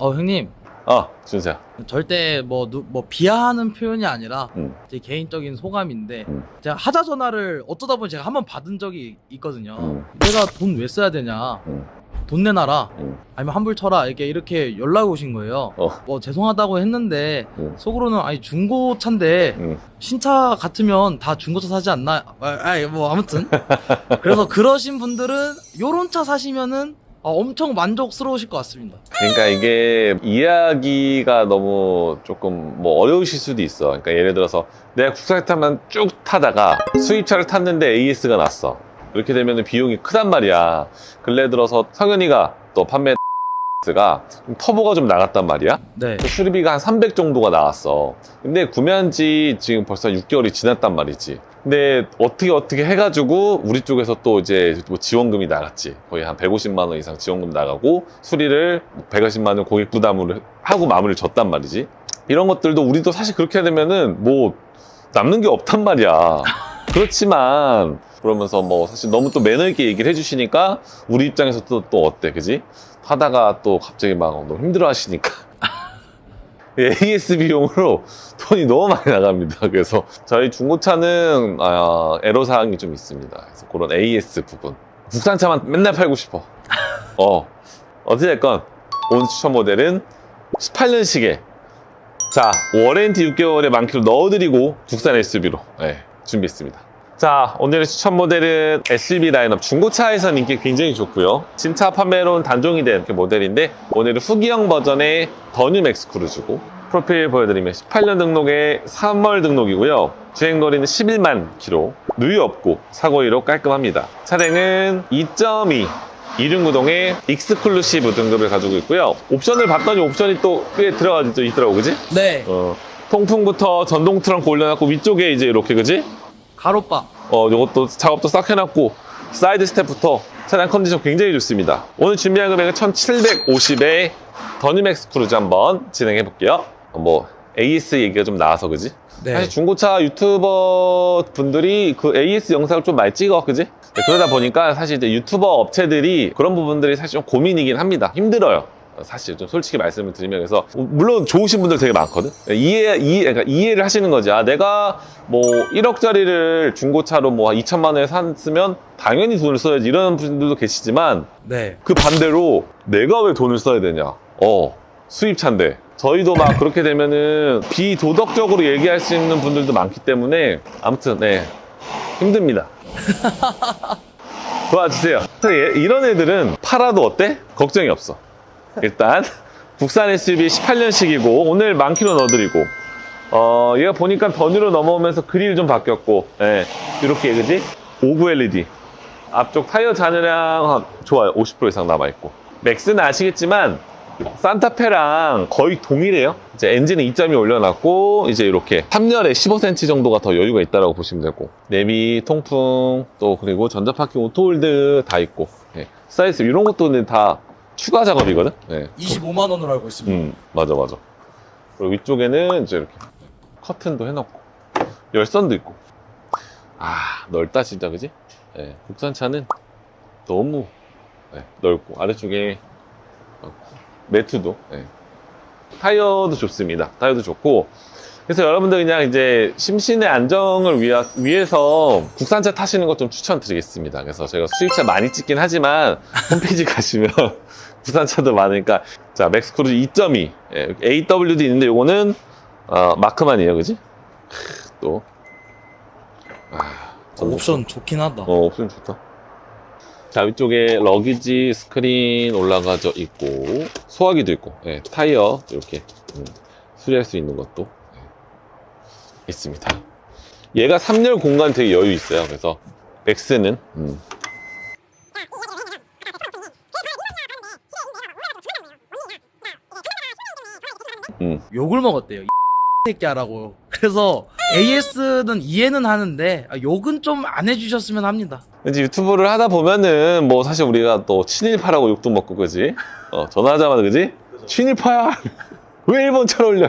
어 형님 아, 준수야. 절대 뭐, 누, 뭐 비하하는 표현이 아니라 음. 제 개인적인 소감인데 음. 제가 하자 전화를 어쩌다 보니 제가 한 번 받은 적이 있거든요. 음. 내가 돈 왜 써야 되냐? 음. 돈 내놔라. 음. 아니면 환불 쳐라. 이렇게 이렇게 연락 이 오신 거예요. 어. 뭐 죄송하다고 했는데 음. 속으로는 아니 중고차인데 음. 신차 같으면 다 중고차 사지 않나? 아, 뭐 아무튼 그래서 그러신 분들은 요런 차 사시면은 어, 엄청 만족스러우실 것 같습니다. 그러니까 이게 이야기가 너무 조금 뭐 어려우실 수도 있어. 그러니까 예를 들어서 내가 국산차만 쭉 타다가 수입차를 탔는데 AS가 났어. 이렇게 되면 비용이 크단 말이야. 근래 들어서 성현이가 또 판매 가 터보가 좀 나갔단 말이야. 네. 그 수리비가 한 300 정도가 나왔어. 근데 구매한 지 지금 벌써 6개월이 지났단 말이지. 근데 어떻게 어떻게 해가지고 우리 쪽에서 또 이제 뭐 지원금이 나갔지. 거의 한 150만 원 이상 지원금 나가고 수리를 150만 원 고객 부담으로 하고 마무리를 졌단 말이지. 이런 것들도 우리도 사실 그렇게 되면은 뭐 남는 게 없단 말이야. 그렇지만 그러면서 뭐 사실 너무 또 매너 있게 얘기를 해주시니까 우리 입장에서 또, 또 어때, 그지? 하다가 또 갑자기 막 너무 힘들어 하시니까. AS 비용으로 돈이 너무 많이 나갑니다. 그래서 저희 중고차는 아, 애로 사항이 좀 있습니다. 그래서 그런 AS 부분. 국산차만 맨날 팔고 싶어. 어. 어찌됐건 오늘 추천 모델은 18년식에 자, 워렌티 6개월에 만 킬로 넣어드리고 국산 SUV로 준비했습니다. 자, 오늘의 추천 모델은 SUV 라인업 중고차에선 인기 굉장히 좋고요. 신차 판매로는 단종이 된그 모델인데 오늘은 후기형 버전의 더뉴 맥스 크루즈고 프로필 보여드리면 18년 등록에 3월 등록이고요. 주행거리는 11만 킬로, 누유 없고 사고 이로 깔끔합니다. 차량은 2.2 이륜구동의 익스클루시브 등급을 가지고 있고요. 옵션을 봤더니 옵션이 또 꽤 들어가 있더라고, 그지? 네. 어, 통풍부터 전동 트렁크 올려놨고 위쪽에 이제 이렇게 그지? 가로바. 어, 요것도 작업도 싹 해놨고 사이드 스텝부터 차량 컨디션 굉장히 좋습니다. 오늘 준비한 금액은 1,750에 더니맥스 크루즈 한번 진행해 볼게요. 뭐 AS 얘기가 좀 나와서 그지? 네. 사실 중고차 유튜버 분들이 그 AS 영상을 좀 많이 찍어, 그지? 네, 그러다 보니까 사실 이제 유튜버 업체들이 그런 부분들이 사실 좀 고민이긴 합니다. 힘들어요. 사실 좀 솔직히 말씀을 드리면 그래서 물론 좋으신 분들 되게 많거든. 이해 이해 그러니까 이해를 하시는 거지. 아 내가 뭐 1억짜리를 중고차로 뭐 2천만 원에 샀으면 당연히 돈을 써야지 이런 분들도 계시지만 네. 그 반대로 내가 왜 돈을 써야 되냐? 어, 수입차인데. 저희도 막 그렇게 되면은 비도덕적으로 얘기할 수 있는 분들도 많기 때문에 아무튼 네 힘듭니다. 도와주세요. 예, 이런 애들은 팔아도 어때? 걱정이 없어. 일단 국산 SUV 18년식이고 오늘 만 킬로 넣어드리고 어 얘가 보니까 더뉴로 넘어오면서 그릴 좀 바뀌었고 예, 이렇게 그지? 59 LED 앞쪽 타이어 잔여량 한- 좋아요. 50% 이상 남아있고. 맥스는 아시겠지만, 산타페랑 거의 동일해요. 이제 엔진은 2.2 올려놨고, 이제 이렇게 3열에 15cm 정도가 더 여유가 있다고 보시면 되고, 내비, 통풍, 또 그리고 전자파킹 오토홀드 다 있고, 예. 사이즈 이런 것도 다 추가 작업이거든? 예. 25만 원으로 알고 있습니다. 음, 맞아, 맞아. 그리고 위쪽에는 이제 이렇게 커튼도 해놓고, 열선도 있고. 아, 넓다, 진짜, 그지? 예, 국산차는 너무 예, 넓고, 아래쪽에 매트도, 예. 타이어도 좋습니다. 타이어도 좋고, 그래서 여러분들 그냥 이제 심신의 안정을 위하, 위해서 국산차 타시는 것 좀 추천드리겠습니다. 그래서 제가 수입차 많이 찍긴 하지만 홈페이지 가시면 국산차도 많으니까 자 맥스크루즈 2.2 예, AW도 있는데 요거는 어, 마크만이에요, 그지? 크, 또 아, 옵션 좋긴 하다. 어, 옵션 좋다. 자, 위쪽에 러기지 스크린 올라가져 있고, 소화기도 있고, 예, 타이어 이렇게 음, 수리할 수 있는 것도 예, 있습니다. 얘가 3열 공간 되게 여유 있어요. 그래서 맥스는 음, 욕을 먹었대요. 이 새끼야라고. 그래서 AS는 이해는 하는데 아, 욕은 좀 안 해주셨으면 합니다. 이제 유튜브를 하다 보면은 뭐 사실 우리가 또 친일파라고 욕도 먹고 그지? 어, 전화하자마자 그지? 친일파야! 왜 일본 차 올려?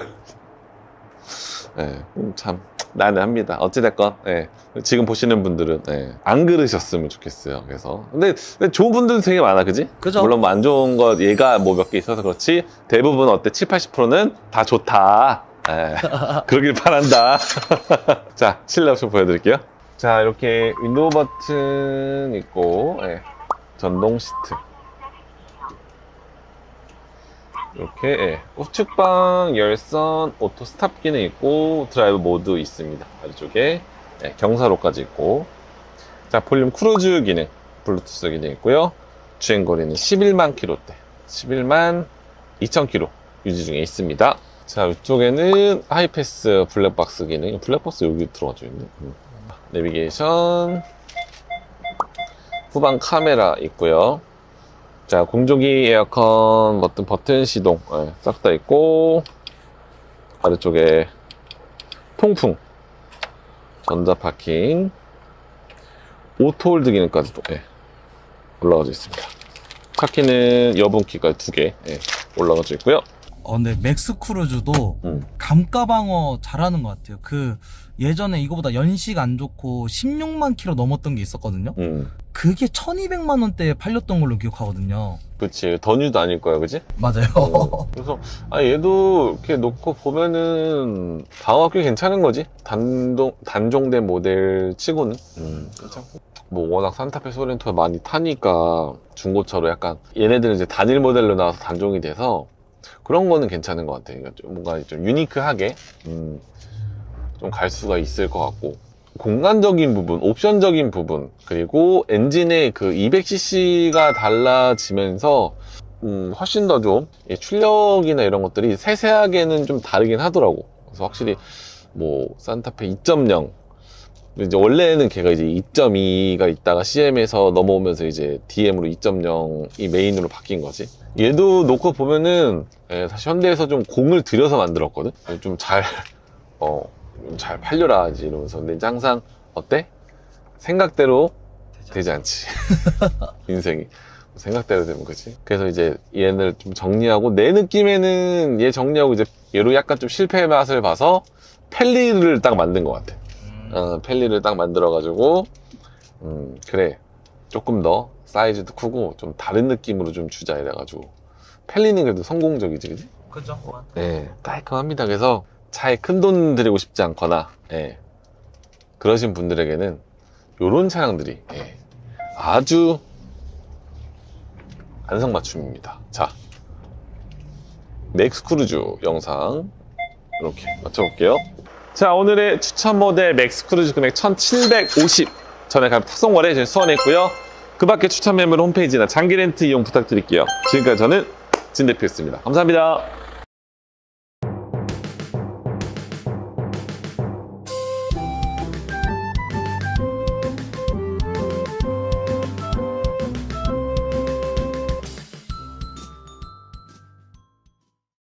예, 음, 참 나는 합니다. 어찌됐건, 예. 지금 보시는 분들은, 예. 안 그러셨으면 좋겠어요. 그래서. 근데, 근데 좋은 분들도 되게 많아, 그지? 그죠? 물론 뭐 안 좋은 것, 얘가 뭐 몇 개 있어서 그렇지. 대부분 어때? 7, 80%는 다 좋다. 예. 그러길 바란다. 자, 실내 옵션 보여드릴게요. 자, 이렇게 윈도우 버튼 있고, 예. 전동 시트. 이렇게 예. 우측방 열선 오토 스탑 기능 있고 드라이브 모드 있습니다. 아래쪽에 예, 경사로까지 있고 자 볼륨 크루즈 기능 블루투스 기능 있고요. 주행 거리는 11만 킬로대 11만 2천 킬로 유지 중에 있습니다. 자 이쪽에는 하이패스 블랙박스 기능 블랙박스 여기 들어가져 있네. 음. 내비게이션 후방 카메라 있고요. 자, 공조기 에어컨 버튼, 버튼 시동 예, 싹다 있고 아래쪽에 통풍 전자 파킹 오토 홀드 기능까지도 예, 올라가져 있습니다. 차키는 여분키가 두개 예, 올라가져 있고요. 어, 근데 맥스 크루즈도 음. 감가 방어 잘하는 것 같아요. 그 예전에 이거보다 연식 안 좋고 16만 킬로 넘었던 게 있었거든요. 음, 그게 1200만 원대에 팔렸던 걸로 기억하거든요. 그치. 더뉴도 아닐 거야, 그지? 맞아요. 어, 그래서 아 얘도 이렇게 놓고 보면은 방어가 꽤 괜찮은 거지 단동 단종된 모델 치고는 음, 괜찮고 뭐 워낙 산타페 소렌토가 많이 타니까 중고차로 약간 얘네들은 이제 단일 모델로 나와서 단종이 돼서 그런 거는 괜찮은 것 같아. 그러니까 좀 뭔가 좀 유니크하게 음, 좀 갈 수가 있을 것 같고 공간적인 부분, 옵션적인 부분, 그리고 엔진의 그 200cc가 달라지면서 음, 훨씬 더 좀 출력이나 이런 것들이 세세하게는 좀 다르긴 하더라고. 그래서 확실히 뭐 산타페 2.0 이제 원래는 걔가 이제 2.2가 있다가 CM에서 넘어오면서 이제 DM으로 2.0이 메인으로 바뀐 거지. 얘도 놓고 보면은 예, 사실 현대에서 좀 공을 들여서 만들었거든. 좀 잘 어, 좀잘 팔려라 이제 이러면서 근데 이제 항상 어때? 생각대로 되지 않지. 인생이. 생각대로 되면 그지 그래서 이제 얘를 좀 정리하고 내 느낌에는 얘 정리하고 이제 얘로 약간 좀 실패의 맛을 봐서 펠리를 딱 만든 것 같아 음, 어, 펠리를 딱 만들어 가지고 음 그래 조금 더 사이즈도 크고 좀 다른 느낌으로 좀 주자 이래 가지고 펠리는 그래도 성공적이지 그지 그죠? 네, 깔끔합니다. 그래서 차에 큰 돈 들이고 싶지 않거나, 예, 그러신 분들에게는 요런 차량들이, 예, 아주 안성맞춤입니다. 자, 맥스 크루즈 영상 이렇게 맞춰볼게요. 자, 오늘의 추천 모델 맥스 크루즈 금액 1750 전에 탁송 거래 저희 수원했고요. 그 밖에 추천 매물 홈페이지나 장기 렌트 이용 부탁드릴게요. 지금까지 저는 진 대표였습니다. 감사합니다.